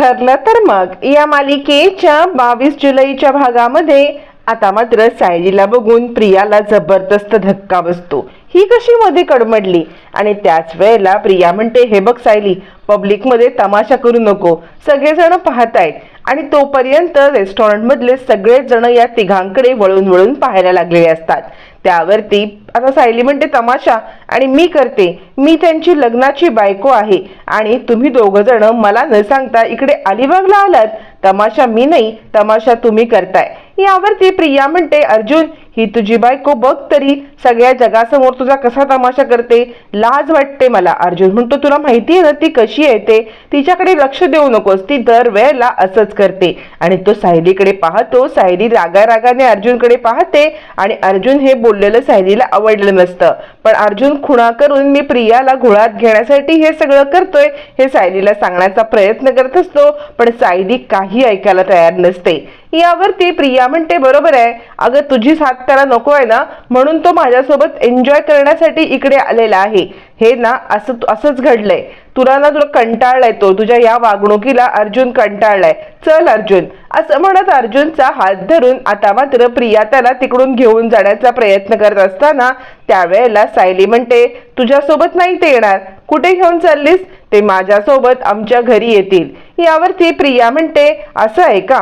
ठरलं तर मग. या मालिकेच्या बावीस जुलैच्या भागामध्ये आता मात्र सायलीला बघून प्रियाला जबरदस्त धक्का बसतो. ही कशी मध्ये कडमडली? आणि त्याच वेळेला प्रिया म्हणते हे बघ सायली पब्लिकमध्ये तमाशा करू नको. सगळेजण पाहतायत. आणि तोपर्यंत रेस्टॉरंटमधले सगळेजण या तिघांकडे वळून वळून पाहायला लागलेले असतात. त्यावरती आता सायली म्हणते तमाशा. आणि मी करते. मी त्यांची लग्नाची बायको आहे. आणि तुम्ही दोघं जण मला न सांगता इकडे अलिबागला आलात. तमाशा मी नाही तमाशा तुम्ही करताय. यावरती प्रिया म्हणते अर्जुन ही तुझी बायको बघ तरी सगळ्या जगासमोर तुझा कसा तमाशा करते लाज वाटते मला. अर्जुन म्हणतो तुला माहिती आहे ना ती कशी येते तिच्याकडे लक्ष देऊ नकोस ती दर वेळेला असंच करते. आणि तो सायलीकडे पाहतो सायली रागा रागाने अर्जुनकडे पाहते आणि अर्जुन हे बोललेलं सायलीला आवडलं नसतं. पण अर्जुन खुणा करून मी प्रियाला घोळात घेण्यासाठी हे सगळं करतोय हे सायलीला सांगण्याचा प्रयत्न करत असतो पण सायली काही ऐकायला तयार नसते. यावरती प्रिया म्हणते बरोबर आहे. अगं तुझी साथ त्याला नको आहे ना? म्हणून तो माझ्यासोबत एन्जॉय करण्यासाठी इकडे आलेला आहे. हे ना असं असंच घडलंय. तुला ना तुला कंटाळलाय तो. तुझ्या या वागणुकीला अर्जुन कंटाळलाय. चल अर्जुन. असं म्हणत अर्जुनचा हात धरून आता मात्र प्रिया त्याला तिकडून घेऊन जाण्याचा प्रयत्न करत असताना त्यावेळेला सायली म्हणते तुझ्यासोबत नाही ते येणार. कुठे घेऊन चाललीस? ते माझ्यासोबत आमच्या घरी येतील. यावरती प्रिया म्हणते असं आहे का?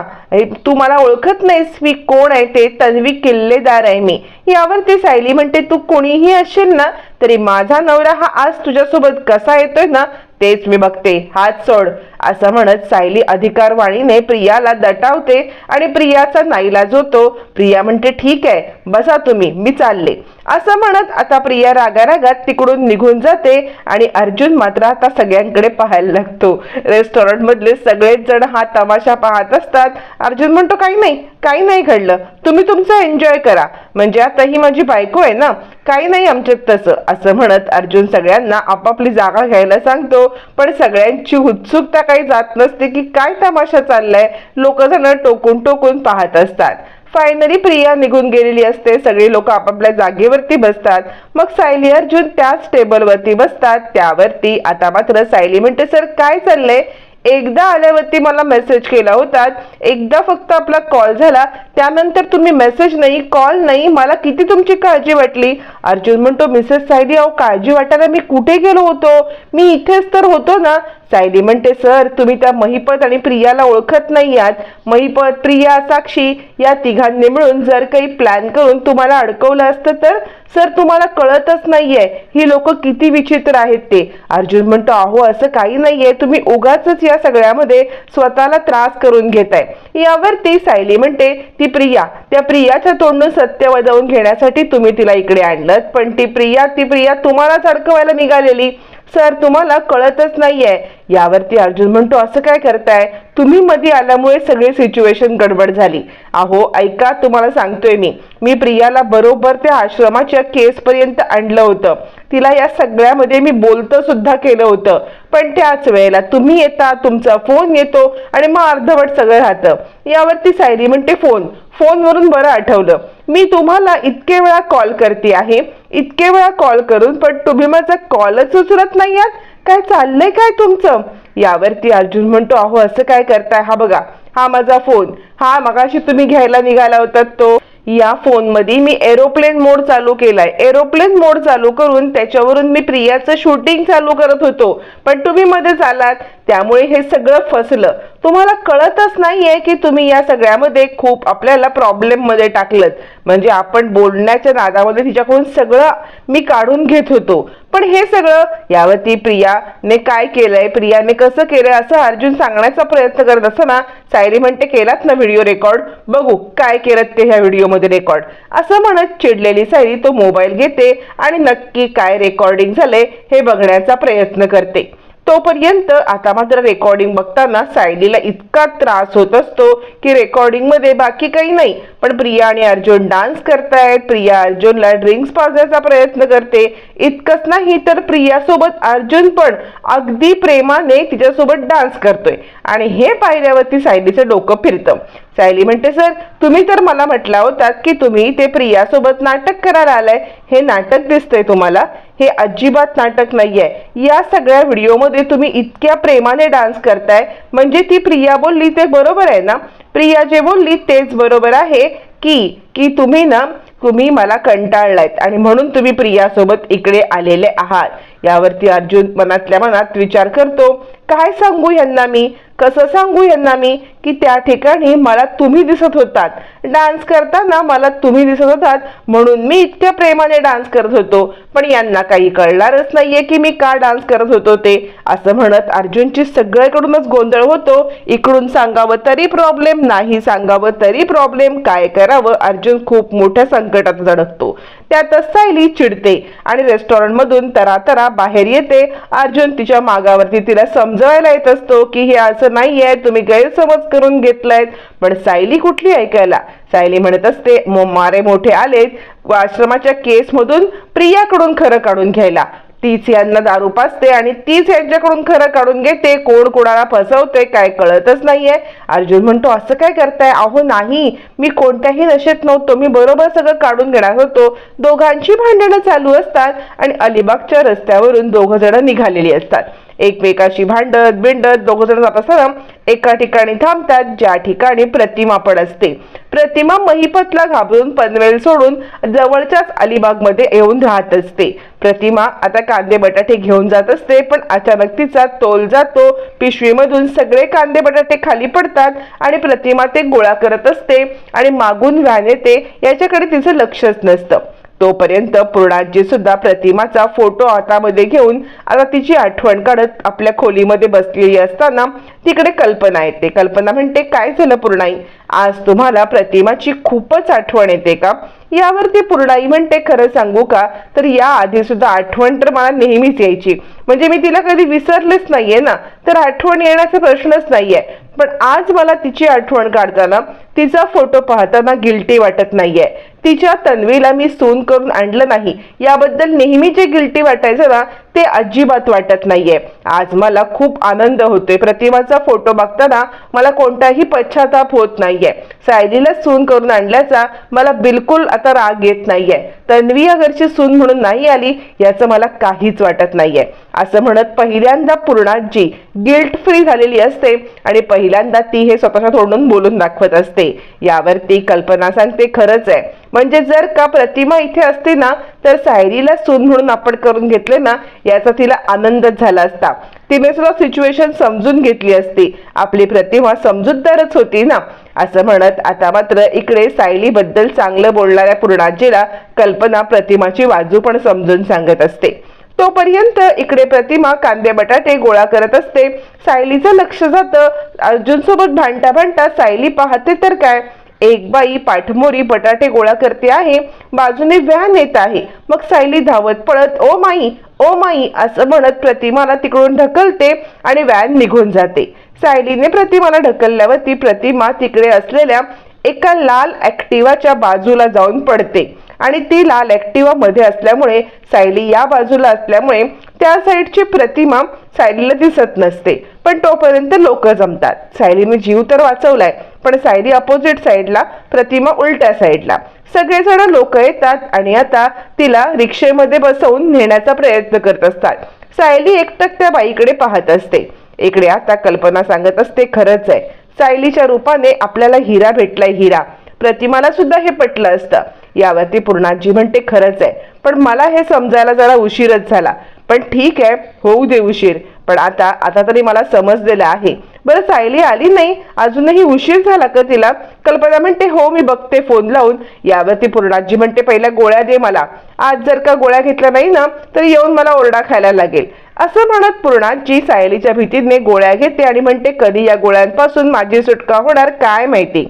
तू मला ओळखत नाहीस मी कोण आहे ते तन्वी किल्लेदार आहे मी. यावरती सायली म्हणते तू कोणीही असेल ना तरी माझा नवरा हा आज तुझ्यासोबत कसा येतोय ना तेच मी बघते. हात सोड असं म्हणत सायली अधिकारवाणीने प्रियाला दटावते आणि प्रियाचा नाईलाज होतो प्रिया म्हणते ठीक आहे बसा तुम्ही मी चालले. असं म्हणत आता प्रिया रागारागात तिकडून निघून जाते आणि अर्जुन मात्र आता सगळ्यांकडे पाहायला लागतो. रेस्टॉरंट मधले सगळेच जण हा तमाशा पाहत असतात. अर्जुन म्हणतो काही नाही काही नाही घडलं. तुम्ही तुमचं एन्जॉय करा. म्हणजे आता ही माझी बायको आहे ना काही नाही आमच्यात तसं असं म्हणत अर्जुन सगळ्यांना आपापली जागा घ्यायला सांगतो. पण सगळ्यांची उत्सुकता काही जात नसते की काय तमाशा चाललाय. लोक जण टोकून टोकून पाहत असतात. फायनली प्रिया निघून गेलेली असते. सगळी लोक आपापल्या जागेवरती बसतात. मग सायली अर्जुन त्याच टेबलवरती बसतात. त्यावरती आता मात्र सायली म्हणते सर काय चाललंय? एकदा आल्यावरती मला मेसेज केला होता एकदा फक्त आपला कॉल झाला. त्यानंतर तुम्ही मेसेज नाही कॉल नाही. मला किती तुमची काळजी वाटली? अर्जुन म्हणतो मिसेस सायली अहो काळजी वाटायला मी कुठे गेलो होतो? मी इथेच तर होतो ना. सायली म्हणते सर तुम्ही त्या महिपत आणि प्रियाला ओळखत नाही आहात. महिपत प्रिया साक्षी या तिघांनी मिळून जर काही प्लॅन करून तुम्हाला अडकवलं असतं तर? सर तुम्हाला कळतच नाहीये. ही लोक किती विचित्र आहेत ते. अर्जुन म्हणतो अहो असं काही नाहीये. तुम्ही उगाच या सगळ्यामध्ये स्वतःला त्रास करून घेताय. यावरती सायली म्हणते ती प्रिया त्या प्रियाच्या तोंडून सत्य वजवून घेण्यासाठी तुम्ही तिला इकडे आणलं पण ती प्रिया ती प्रिया तुम्हालाच अडकवायला निघालेली. सर तुम्हाला कळतच नाहीये. यावरती अर्जुन म्हणतो असं काय करताय? तुम्ही मध्ये आल्यामुळे सगळी सिच्युएशन गडबड झाली. अहो ऐका तुम्हाला सांगतोय मी. मी प्रियाला बरोबर त्या आश्रमाच्या केस पर्यंत आणलं होतं. तिला या सगळ्यामध्ये मी बोलतं सुद्धा केलं होतं. पण त्याच वेळेला तुम्ही येता तुमचा फोन येतो आणि मग अर्धवट सगळं राहतं. यावरती सायली म्हणते फोन. फोनवरून बरं आठवलं. मी तुम्हाला इतके वेळा कॉल करते आहे. इतके वेळा कॉल करून पण तुम्ही माझा कॉलच उचलत नाही आहात काय चाललंय काय तुमचं? यावरती अर्जुन म्हणतो अहो असं काय करताय? हा बघा हा माझा फोन हा मगाशी तुम्ही घ्यायला निघाला होता तो. या फोनमध्ये मी एरोप्लेन मोड चालू केलाय. एरोप्लेन मोड चालू करून त्याच्यावरून मी प्रियाचं शूटिंग चालू करत होतो. पण तुम्ही मध्येच आलात. त्यामुळे हे सगळं फसलं. तुम्हाला कळतच नाहीये की तुम्ही या सगळ्यामध्ये खूप आपल्याला प्रॉब्लेममध्ये टाकलं म्हणजे आपण बोलण्याच्या नादामध्ये तिच्याकडून सगळं मी काढून घेत होतो. पण हे सगळं यावरती प्रियाने काय केलंय प्रियाने कसं केलंय असं अर्जुन सांगण्याचा प्रयत्न करत असताना सायली म्हणते केलात ना व्हिडिओ रेकॉर्ड बघू काय केलं ते ह्या व्हिडिओमध्ये रेकॉर्ड असं म्हणत चिडलेली सायली तो मोबाईल घेते आणि नक्की काय रेकॉर्डिंग झालंय हे बघण्याचा प्रयत्न करते. तोपर्यंत आता मात्र रेकॉर्डिंग बघताना सायलीला इतका त्रास होत असतो की रेकॉर्डिंगमध्ये बाकी काही नाही. पण प्रिया आणि अर्जुन डान्स करतायत. प्रिया अर्जुनला ड्रिंक्स पाजण्याचा प्रयत्न करते. इतकंच नाही तर प्रियासोबत अर्जुन पण अगदी प्रेमाने तिच्यासोबत डान्स करतोय. आणि हे पाहिल्यावरती सायलीचं डोकं फिरतं. सायली म्हणते सर तुम्ही तर मला म्हटला होतात की तुम्ही ते प्रियासोबत नाटक करायला आलाय. हे नाटक दिसतंय तुम्हाला. हे अजिबात नाटक नाहीये. या सगळ्या व्हिडिओमध्ये तुम्ही इतक्या प्रेमाने डान्स करताय. म्हणजे ती प्रिया बोलली ते बरोबर आहे ना? प्रिया जे बोलली तेच बरोबर आहे की की तुम्ही ना तुम्ही मला कंटाळलायत आणि म्हणून तुम्ही प्रियासोबत इकडे आलेले आहात. यावरती अर्जुन मनातल्या मनात विचार करतो काय सांगू यांना मी? कसं सांगू यांना मी की त्या ठिकाणी मला तुम्ही दिसत होतात? डान्स करताना मला तुम्ही दिसत होतात म्हणून मी इतक्या प्रेमाने डान्स करत होतो. पण यांना काही कळणारच नाहीये की मी का डान्स करत होतो ते. असं म्हणत अर्जुनची सगळ्याकडूनच गोंधळ होतो. इकडून सांगावं तरी प्रॉब्लेम नाही सांगावं तरी प्रॉब्लेम काय करावं? अर्जुन खूप मोठ्या संकटात झडकतो. त्यातच सायली चिडते आणि रेस्टॉरंटमधून तरातरा बाहेर येते. अर्जुन तिच्या मागावरती तिला समजवायला येत असतो की हे असं नाहीये तुम्ही गैरसमज करून घेतलायत. पण सायली कुठली ऐकायला? सायली म्हणत असते "मो- मारे मोठे आलेत. आश्रमाच्या केसमधून प्रियाकडून खरं काढून घ्यायला. तीच यांना दारू पाचते आणि तीच यांच्याकडून खरं काढून घेते. कोण कोणाला फसवते काय कळतच नाहीये. अर्जुन म्हणतो असं काय करताय? अहो नाही. मी कोणत्याही नशेत नव्हतो. मी बरोबर सगळं काढून घेणार होतो. दोघांची भांडणं चालू असतात आणि अलिबागच्या रस्त्यावरून दोघ जण निघालेली असतात. एकमेकाशी भांडत बिंडत दोघ जण जात असताना एका ठिकाणी थांबतात ज्या ठिकाणी प्रतिमा पण असते. प्रतिमा महिपतला घाबरून पनवेल सोडून जवळच्याच अलिबागमध्ये येऊन राहत असते. प्रतिमा आता कांदे बटाटे घेऊन जात असते पण अचानक तिचा तोल जातो. पिशवीमधून सगळे कांदे बटाटे खाली पडतात आणि प्रतिमा ते गोळा करत असते आणि मागून व्हॅन येते याच्याकडे तिचं लक्षच नसतं. तोपर्यंत पूर्णाजी सुद्धा प्रतिमाचा फोटो हातामध्ये घेऊन आता तिची आठवण काढत आपल्या खोलीमध्ये बसलेली असताना तिकडे कल्पना येते. कल्पना म्हणते काय झालं पूर्णाई? आज तुम्हाला प्रतिमाची खूपच आठवण येते का? यावरती पूर्णाई म्हणते खरं सांगू का? तर या आधी सुद्धा आठवण तर मला नेहमीच यायची. म्हणजे मी तिला कधी विसरलेच नाहीये ना? तर आठवण येण्याचा प्रश्नच नाहीये. पण आज मला तिची आठवण काढताना तिचा फोटो पाहताना गिल्टी वाटत नाहीये. तिच्या तन्वीला मी सून करून आणलं नाही. याबद्दल नेहमी जे गिल्टी वाटायचं ना ते अजिबात वाटत नाहीये. आज मला खूप आनंद होतोय. प्रतिमाचा फोटो बघताना मला कोणताही पश्चाताप होत नाहीये. सायलीला सून करून आणल्याचा मला बिलकुल आता राग येत नाहीये. तन्वी या घरची सून म्हणून नाही आली याचं मला काहीच वाटत नाहीये. असं म्हणत पहिल्यांदा पूर्णाजी गिल्ट फ्री झालेली असते आणि पहिल्यांदा ती हे स्वतःच्या तोंडून बोलून दाखवत असते. यावर ती कल्पना सांगते खरंच आहे. म्हणजे जर का प्रतिमा इथे असते ना तर सायरीला सून म्हणून आपण करून घेतले ना याचा तिला आनंदच झाला असता. तिने सुद्धा सिच्युएशन समजून घेतली असती. आपली प्रतिमा समजूतदारच होती ना. असं म्हणत आता मात्र इकडे सायली बद्दल चांगलं बोलणाऱ्या पूर्णाजीला कल्पना प्रतिमाची बाजू पण समजून सांगत असते. तोपर्यंत इकडे प्रतिमा कांदे बटाटे गोळा करत असते. सायलीचं लक्ष जातं. अर्जुन सोबत भांडता भांडता सायली पाहते तर काय? एक बाई पाठमोरी बटाटे गोळा करते आहे. बाजूने व्हॅन येत आहे. मग सायली धावत पळत ओ माई ओ माई असं म्हणत प्रतिमाला तिकडून ढकलते आणि व्हॅन निघून जाते. सायलीने प्रतिमाला ढकलल्यावरती प्रतिमा तिकडे असलेल्या एका लाल ऍक्टिवाच्या बाजूला जाऊन पडते. आणि ती लाल ऍक्टिवा मध्ये असल्यामुळे सायली या बाजूला असल्यामुळे त्या साईडची प्रतिमा सायलीला दिसत नसते. पण तोपर्यंत लोक जमतात. सायलीने जीव तर वाचवलाय पण सायली अपोजिट साईडला प्रतिमा उलट्या साईडला सगळेजण लोक येतात आणि आता तिला रिक्षेमध्ये बसवून नेण्याचा प्रयत्न करत असतात. सायली एकटक त्या बाईकडे पाहत असते. इकडे आता कल्पना सांगत असते खरंच आहे. सायलीच्या रूपाने आपल्याला हिरा भेटलाय हिरा. प्रतिमाला सुद्धा हे पटलं असतं. यावरती पूर्णाजी म्हणते खरंच आहे. पण मला हे समजायला जरा उशीरच झाला. पण ठीक आहे होऊ दे उशीर. पण आता आता तरी मला समजलेलं आहे. बरं सायली आली नाही? अजूनही उशीर झाला का तिला? कल्पना म्हणते हो मी बघते फोन लावून. यावरती पूर्णाजी म्हणते पहिल्या गोळ्या दे मला. आज जर का गोळ्या घेतल्या नाही ना तर येऊन मला ओरडा खायला लागेल. असं म्हणत पूर्णाजी सायलीच्या भीतीने गोळ्या घेते आणि म्हणते कधी या गोळ्यांपासून माझी सुटका होणार काय माहिती?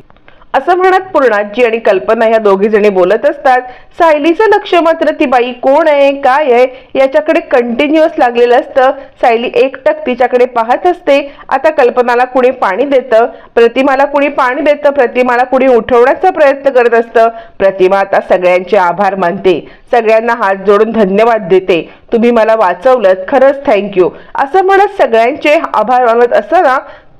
असं म्हणत पूर्णाजी आणि कल्पना ह्या दोघी जणी बोलत असतात. सायलीचं लक्ष मात्र ती बाई कोण आहे काय आहे याच्याकडे कंटिन्युअस लागलेलं असतं. सायली एकटक तिच्याकडे पाहत असते. आता कल्पनाला कुणी पाणी देतं? प्रतिमाला कुणी पाणी देतं? प्रतिमाला कुणी उठवण्याचा प्रयत्न करत असतं? प्रतिमा आता सगळ्यांचे आभार मानते. सगळ्यांना हात जोडून धन्यवाद देते. तुम्ही मला वाचवलं खरंच थँक्यू असं म्हणत सगळ्यांचे आभार मानत असताना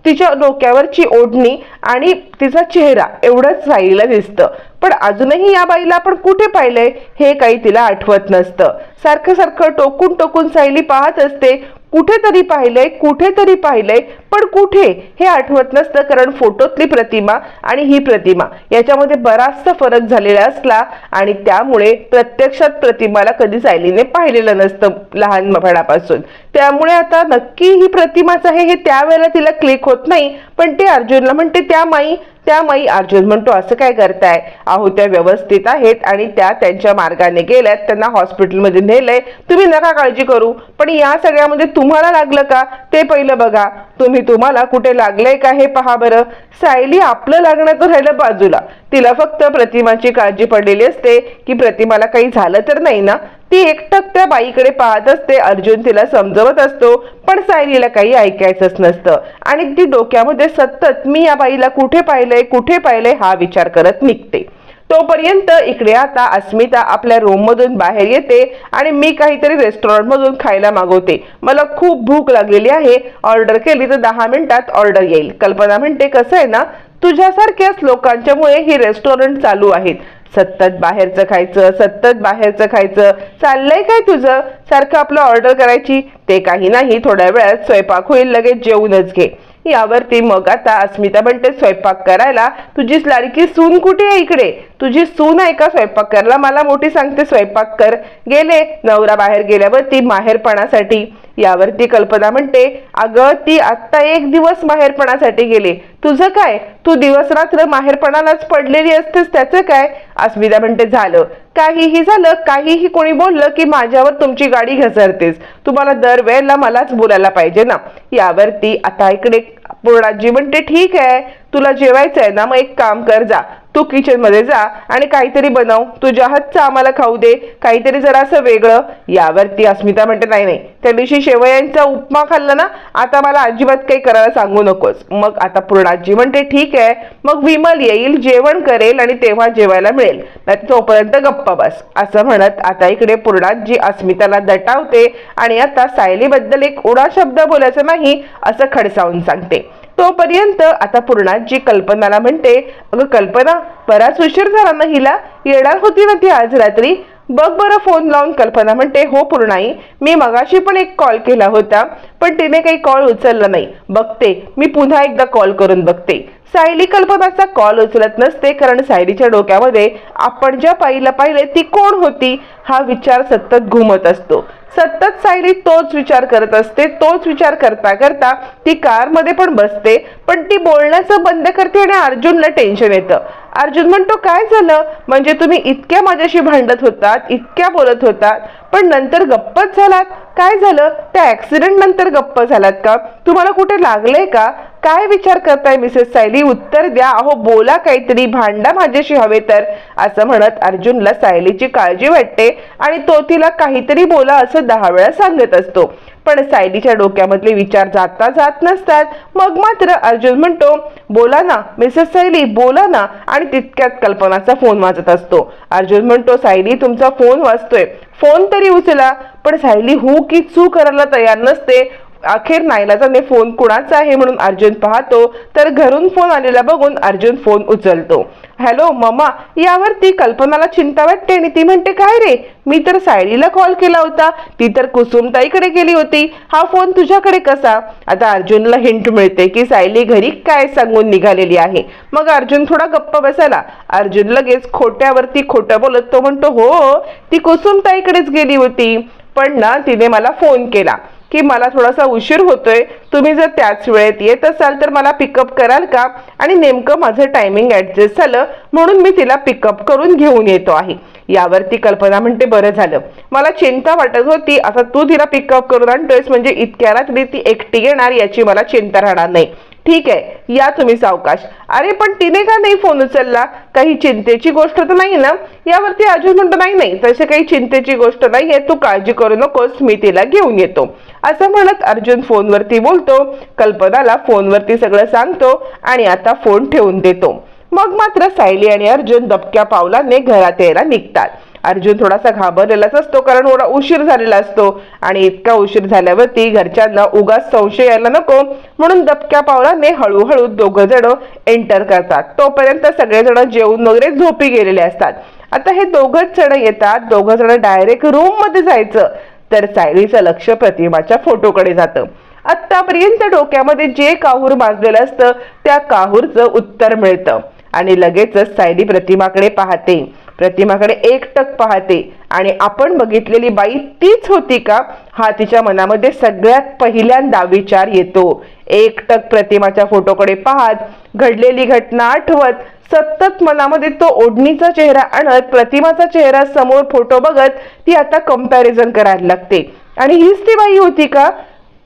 तिच्या डोक्यावरची ओढणी आणि तिचा चेहरा एवढंच सायलीला दिसतं. पण अजूनही या बाईला आपण कुठे पाहिलंय हे काही तिला आठवत नसतं. सारखं सारखं टोकून टोकून सायली पाहत असते कुठेतरी पाहिलंय कुठेतरी पाहिलंय पण कुठे? हे आठवत नसतं कारण फोटोतली प्रतिमा आणि ही प्रतिमा याच्यामध्ये बराचसा फरक झालेला असला आणि त्यामुळे प्रत्यक्षात प्रतिमाला कधी सायलीने पाहिलेलं नसतं लहानपणापासून. त्यामुळे आता नक्की ही प्रतिमाच आहे हे त्यावेळेला तिला क्लिक होत नाही. पण ते अर्जुनला म्हणते त्या माई त्या माई अर्जुन म्हणतो असं काय करताय? अहो त्या व्यवस्थित आहेत आणि त्या त्यांच्या मार्गाने गेल्यात त्यांना हॉस्पिटलमध्ये नेलंय. तुम्ही नका काळजी करू. पण या सगळ्यामध्ये तुम्हाला लागलं का? ते पहिलं बघा. तुम्ही तुम्हाला कुठे लागलंय का हे पहा बरं. सायली आपलं लागण्याचं राहिलं बाजूला. तिला फक्त प्रतिमाची काळजी पडलेली असते की प्रतिमाला काही झालं तर नाही ना? ती एकटक त्या बाईकडे पाहत असते. अर्जुन तिला समजवत असतो पण सायलीला काही ऐकायचंच नसतं. आणि ती डोक्यामध्ये सतत मी या बाईला कुठे पाहिलंय कुठे पाहिलंय? हा विचार करत निघते. तोपर्यंत इकडे आता अस्मिता आपल्या रूम मधून बाहेर येते आणि मी काहीतरी रेस्टॉरंटमधून खायला मागवते. मला खूप भूक लागलेली आहे. ऑर्डर केली तर दहा मिनिटात ऑर्डर येईल. कल्पना म्हणते कसं आहे ना? तुझ्यासारख्याच लोकांच्यामुळे ही रेस्टॉरंट चालू आहेत. सतत बाहेरचं खायचं सतत बाहेरचं खायचं. चाललंय काय तुझं? सारखं आपलं ऑर्डर करायची. ते काही नाही थोड्या वेळात स्वयंपाक होईल लगेच जेवूनच घे. यावरती मग आता अस्मिता म्हणते स्वयंपाक करायला? तुझी लाडकी सून कुठे आहे इकडे? तुझी सून आहे का स्वयंपाक करायला? मला मोठी सांगते स्वयंपाक कर. गेले नवरा बाहेर गेल्यावरती माहेरपणासाठी. यावरती कल्पना म्हणते अगं ती आत्ता एक दिवस माहेरपणासाठी गेली. तुझं काय? तू दिवस रात्र माहेरपणालाच पडलेली असतेस त्याचं काय? अस्मिता म्हणते झालं. काहीही झालं काहीही कोणी बोललं की माझ्यावर तुमची गाडी घसरतेस. तुम्हाला दरवेळेला मलाच बोलायला पाहिजे ना. यावरती आता इकडे पूर्णाजी म्हणते ठीक आहे. तुला जेवायचं आहे ना मग एक काम कर जा. तू किचनमध्ये जा आणि काहीतरी बनव. तुझ्या हातचं आम्हाला खाऊ दे. काहीतरी जरा असं वेगळं. यावरती अस्मिता म्हणते नाही नाही. त्या दिवशी शेवयांचा उपमा खाल्ला ना आता मला अजिबात काही करायला सांगू नकोस. मग आता पूर्णाजी म्हणते ठीक आहे मग विमल येईल जेवण करेल आणि तेव्हा जेवायला मिळेल. नाही तोपर्यंत गप्पा बस. असं म्हणत आता इकडे पूर्णाजी अस्मिताला दटावते आणि आता सायलीबद्दल एक उडा शब्द बोलायचा नाही असं खडसावून सांगते. तोपर्यंत आता पूर्णाजी कल्पनाला म्हणते अगं कल्पना बराच उशीर झाला ना हिला? येणार होती ना ती आज रात्री? बघ बरं फोन लावून कल्पना. म्हणते हो पूर्णाई मी मगाशी पण एक कॉल केला होता पण तिने काही कॉल उचलला नाही. बघते मी पुन्हा एकदा कॉल करून बघते. सायली कल्पनाचा कॉल उचलत नसते कारण सायलीच्या डोक्यामध्ये आपण ज्या पाहिलं पाहिले ती कोण होती? हा विचार सतत घुमत असतो. सतत सायली तोच विचार करत असते तोच विचार करता करता ती कारमध्ये पण बसते पण ती बोलण्याचं बंद करते आणि अर्जुनला टेन्शन येतं. अर्जुन म्हणतो काय झालं? म्हणजे तुम्ही इतक्या माझ्याशी भांडत होतात इतक्या बोलत होतात पण नंतर गप्पच झालात? काय झालं? त्या ऍक्सिडेंट नंतर गप्प झालात का? तुम्हाला कुठे लागलंय का? काय विचार करताय मिसेस सायली? उत्तर द्या. अहो बोला काहीतरी. भांडा माझ्याशी हवे तर. असं म्हणत अर्जुनला सायलीची काळजी वाटते आणि तो तिला काहीतरी बोला असं दहा वेळा सांगत असतो. पण सायलीच्या डोक्यामधले विचार जाता जात नसतात. मग मात्र अर्जुन म्हणतो बोला ना मिसेस सायली बोला ना. आणि तितक्यात कल्पनाचा फोन वाजत असतो. अर्जुन म्हणतो सायली तुमचा फोन वाजतोय. फोन तरी उचला. पण सायली हू की चू करायला तयार नसते. अखेर नाईलाजाने फोन कुणाचा आहे म्हणून अर्जुन पाहतो. तर घरून फोन आलेला बघून अर्जुन फोन उचलतो. हॅलो ममा यावरती कल्पनाला चिंता वाटते आणि ती म्हणते काय रे? मी तर सायलीला कॉल केला होता. ती तर कुसुमताईकडे गेली होती. हा फोन तुझ्याकडे कसा? आता अर्जुनला हिंट मिळते की सायली घरी काय सांगून निघालेली आहे. मग अर्जुन थोडा गप्प बसायला. अर्जुन लगेच खोट्यावरती खोटं बोलत तो म्हणतो हो ती कुसुमताईकडेच गेली होती. पण ना तिने मला फोन केला. की मला थोडासा उशीर होतोय तुम्ही जर त्याच वेळेत येत असाल तर मला पिकअप कराल का? आणि नेमकं माझं टायमिंग ऍडजस्ट झालं म्हणून मी तिला पिकअप करून घेऊन येतो आहे. यावरती कल्पना म्हणते बरं झालं. मला चिंता वाटत होती. आता तू तिला पिकअप करून आणतोयस म्हणजे इतक्या रात्री ती एकटी येणार याची मला चिंता राहणार नाही. ठीक आहे या तुम्ही सावकाश. अरे पण तिने का नाही फोन उचलला? काही चिंतेची गोष्ट तर नाही ना? यावरती अजून म्हणतो नाही नाही तसे काही चिंतेची गोष्ट नाही आहे तू काळजी करू नकोस मी तिला घेऊन येतो. असं म्हणत अर्जुन फोनवरती बोलतो कल्पनाला फोनवरती सगळं सांगतो आणि आता फोन ठेवून देतो. मग मात्र सायली आणि अर्जुन दबक्या पावलाने घरात यायला निघतात. अर्जुन थोडासा घाबरलेलाच असतो कारण थोडा उशीर झालेला असतो. आणि इतका उशीर झाल्यावरती घरच्यांना उगाच संशय यायला नको. म्हणून दबक्या पावलाने हळूहळू दोघं जण एंटर करतात. तोपर्यंत सगळेजण जेवून वगैरे झोपी गेलेले असतात. आता हे दोघच जण येतात दोघं जण डायरेक्ट रूममध्ये जायचं. तर सायलीचं लक्ष प्रतिमाच्या फोटोकडे जातं. आत्तापर्यंत डोक्यामध्ये जे काहूर माजलेलं असतं त्या काहूरचं उत्तर मिळतं. आणि लगेचच सायली प्रतिमाकडे पाहते. प्रतिमाकडे एकटक पाहते. आणि आपण बघितलेली बाई तीच होती का? हा तिच्या मनामध्ये सगळ्यात पहिल्यांदा विचार येतो. एकटक प्रतिमाच्या फोटोकडे पाहत घडलेली घटना आठवत सतत मनामध्ये तो ओढणीचा चेहरा आणत प्रतिमाचा चेहरा समोर फोटो बघत ती आता कंपॅरिझन करायला लागते. आणि हीच ती बाई होती का?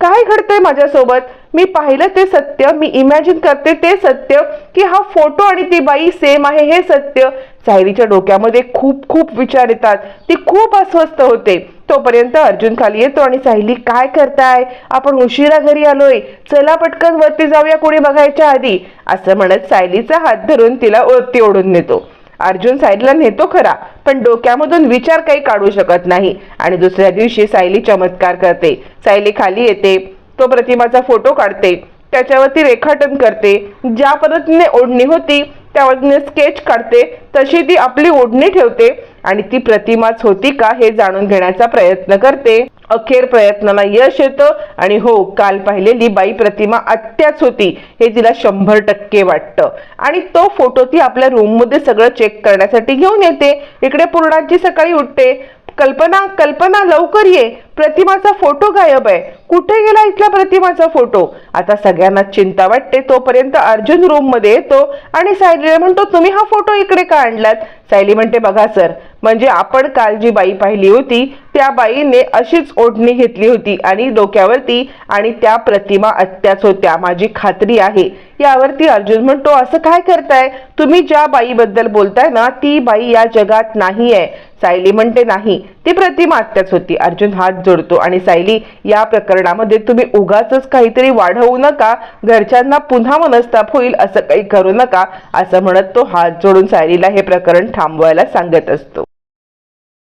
काय घडतंय माझ्यासोबत? मी पाहिलं ते सत्य मी इमॅजिन करते ते सत्य की हा फोटो आणि ती बाई सेम आहे हे सत्य. सायलीच्या डोक्यामध्ये खूप खूप विचार येतात. ती खूप अस्वस्थ होते. तोपर्यंत अर्जुन खाली येतो आणि सायली काय करताय? आपण उशिरा घरी आलोय. चला पटकन वरती जाऊया कोणी बघायच्या आधी. असं म्हणत सायलीचा हात धरून तिला वरती ओढून नेतो. अर्जुन सायलीला नेतो खरा पण डोक्यामधून विचार काही काढू शकत नाही. आणि दुसऱ्या दिवशी सायली चमत्कार करते. सायली खाली येते तो प्रतिमाचा फोटो काढते त्याच्यावरती रेखाटन करते. ज्या पद्धतीने ओढणी होती त्या पद्धतीने स्केच काढते तशी ती आपली ओढणी ठेवते. आणि ती प्रतिमाच होती का हे जाणून घेण्याचा प्रयत्न करते. अखेर प्रयत्नाला यश येतं. आणि हो काल पाहिलेली बाई प्रतिमा आत्याच होती. हे तिला शंभर टक्के वाटतं. आणि तो फोटो ती आपल्या रूममध्ये सगळं चेक करण्यासाठी घेऊन येते. इकडे पूर्णाची सकाळी उठते. कल्पना कल्पना लवकर ये. प्रतिमाचा फोटो गायब आहे. कुठे गेला इथला प्रतिमाचा फोटो? आता सगळ्यांना चिंता वाटते तोपर्यंत अर्जुन रूममध्ये येतो आणि सायलीला म्हणतो तुम्ही हा फोटो इकडे का आणलात? सायली म्हणते बघा सर म्हणजे आपण काल जी बाई पाहिली होती त्या बाईने अशीच ओढणी घेतली होती आणि डोक्यावरती आणि त्या प्रतिमा आत्याच होत्या. माझी खात्री आहे. यावरती अर्जुन म्हणतो असं काय करताय? तुम्ही ज्या बाईबद्दल बोलताय ना ती बाई या जगात नाही आहे सायली म्हणते नाही ती प्रतिमा आत्याच होती. अर्जुन हात जोडतो. आणि सायली या प्रकरणामध्ये तुम्ही उगाच काहीतरी वाढवू नका. घरच्यांना पुन्हा मनस्ताप होईल असं काही करू नका असं म्हणत तो हात जोडून सायलीला हे प्रकरण थांबवायला सांगत असतो.